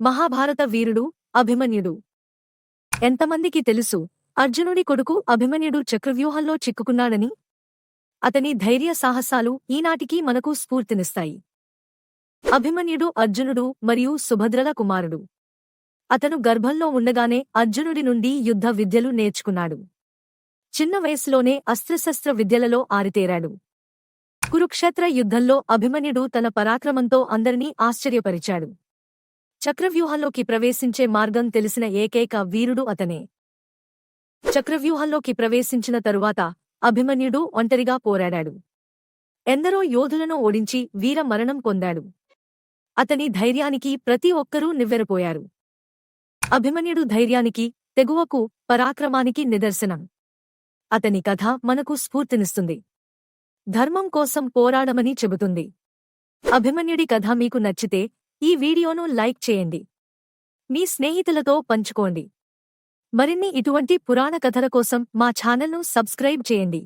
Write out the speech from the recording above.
మహాభారత వీరుడు అభిమన్యుడు. ఎంతమందికి తెలుసు? అర్జునుడి కొడుకు అభిమన్యుడు చక్రవ్యూహంలో చిక్కుకున్నాడని? అతని ధైర్య సాహసాలు ఈనాటికి మనకు స్ఫూర్తినిస్తాయి. అభిమన్యుడు అర్జునుడు మరియు సుభద్రల కుమారుడు. అతను గర్భంలో ఉండగానే అర్జునుడి నుండి యుద్ధ విద్యలు నేర్చుకున్నాడు. చిన్న వయసులోనే అస్త్రశస్త్ర విద్యలలో ఆరితేరాడు. కురుక్షేత్ర యుద్ధంలో అభిమన్యుడు తన పరాక్రమంతో అందరినీ ఆశ్చర్యపరిచాడు. చక్రవ్యూహంలోకి ప్రవేశించే మార్గం తెలిసిన ఏకైక వీరుడు అతనే. చక్రవ్యూహంలోకి ప్రవేశించిన తరువాత అభిమన్యుడు ఒంటరిగా పోరాడాడు. ఎందరో యోధులను ఓడించి వీర మరణం పొందాడు. అతని ధైర్యానికి ప్రతి ఒక్కరూ నివ్వెరపోయారు. అభిమన్యుడు ధైర్యానికి తెగువకు పరాక్రమానికి నిదర్శనం. అతని కథ మనకు స్ఫూర్తినిస్తుంది. ధర్మం కోసం పోరాడమని చెబుతుంది. అభిమన్యుడి కథ మీకు నచ్చితే ఈ వీడియోను లైక్ చేయండి. మీ స్నేహితులతో పంచుకోండి. మరిన్ని ఇటువంటి పురాణ కథల కోసం మా ఛానల్ను సబ్స్క్రైబ్ చేయండి.